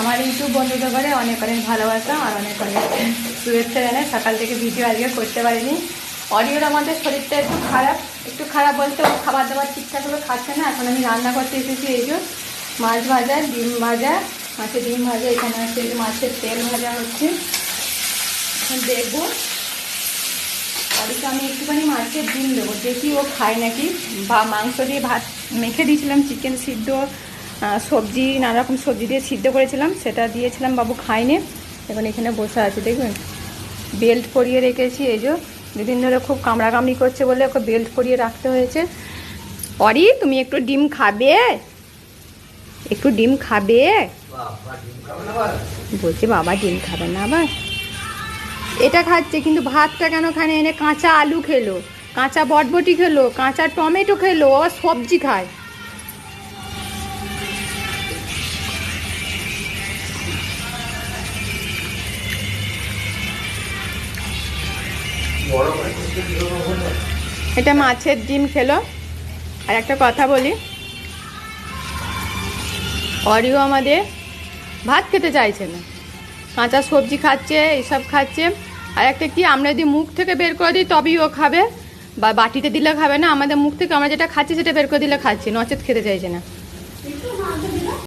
আমার ইউটিউব বন্ধুদের করে অনেক অনেক ভালোবাসা আর অনেক অনেক শুভেচ্ছা জানাই। সকাল থেকে ভিডিও আজকে করতে পারিনি। অডিওর আমাদের শরীরটা একটু খারাপ একটু খারাপ বলতে ও খাবার দাবার ঠিকঠাক করে খাচ্ছে না। এখন আমি রান্না করতে এসেছি এই যে মাছ ভাজা, ডিম ভাজা, মাছের ডিম ভাজা, এখানে হচ্ছে মাছের তেল ভাজা হচ্ছে। এখন দেখব। অডিকে আমি একটুখানি মাছের ডিম দেবো। দেখি ও খায় নাকি। বা মাংস দিয়ে ভাত মেখে দিয়েছিলাম, চিকেন সিদ্ধ সবজি নানা রকম সবজি দিয়ে সিদ্ধ করেছিলাম, সেটা দিয়েছিলাম বাবু খায়নি এখন এখানে বসে আছে দেখবেন বেল্ট পরিয়ে রেখেছি, এই যে দুদিন ধরে খুব কামড়া কামড়ি করছে বলে ওকে বেল্ট পরিয়ে রাখতে হয়েছে। অরি, তুমি একটু ডিম খাবে? একটু ডিম খাবে? বলছে, বাবা, ডিম খাবে না আবার। এটা খাচ্ছে, কিন্তু ভাতটা কেন খানে এনে কাঁচা আলু খেলো, কাঁচা বটবটি খেলো, কাঁচা টমেটো খেলো আবার সবজি খায়। এটা মাছের ডিম খেলো। আর একটা কথা বলি। অরিও আমাদের ভাত খেতে চাইছে না। কাঁচা সবজি খাচ্ছে এইসব খাচ্ছে। আর একটা কি, আমরা যদি মুখ থেকে বের করে দিই, তবেই ও খাবে। বা বাটিতে দিলে খাবে না, আমাদের মুখ থেকে আমরা যেটা খাচ্ছি, সেটা বের করে দিলে খাচ্ছি, নচেত খেতে চাইছে না।